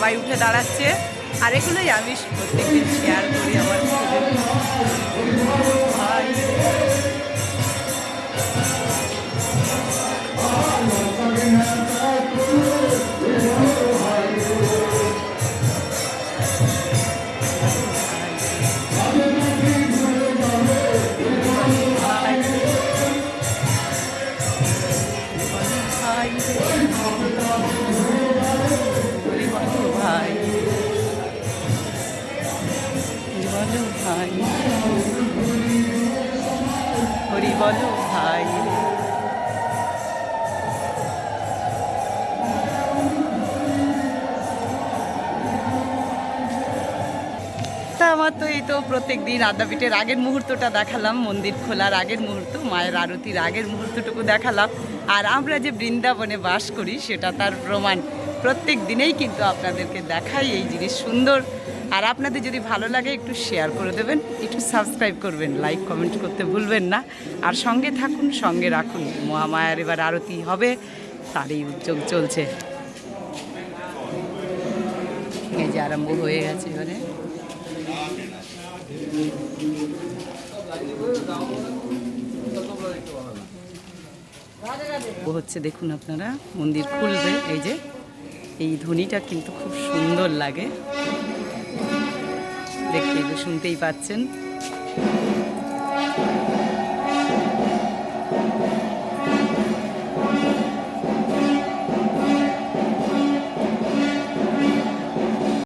সবাই উঠে দাঁড়াচ্ছে। আর এগুলোই আমি প্রত্যেকদিন শেয়ার করি আমার বলো ভাই। আমার তো এই তো প্রত্যেক দিন আদ্যাপীঠের আগের মুহূর্তটা দেখালাম, মন্দির খোলার আগের মুহূর্ত, মায়ের আরতির আগের মুহূর্তটুকু দেখালাম। আর আমরা যে বৃন্দাবনে বাস করি, সেটা তার প্রমাণ। প্রত্যেক দিনেই কিন্তু আপনাদেরকে দেখাই এই জিনিস সুন্দর। আর আপনাদের যদি ভালো লাগে, একটু শেয়ার করে দেবেন, একটু সাবস্ক্রাইব করবেন লাইক কমেন্ট করতে ভুলবেন না। আর সঙ্গে থাকুন, সঙ্গে রাখুন, মহামায়ার এবার আরতি হবে, তারই উদ্যোগ চলছে। এই যে আরম্ভ হয়ে গেছে এবারে। হচ্ছে, দেখুন আপনারা, মন্দির খুলবে, এই যে, এই ধ্বনিটা কিন্তু খুব সুন্দর লাগে। দেখতেই শুনতেই পাচ্ছেন।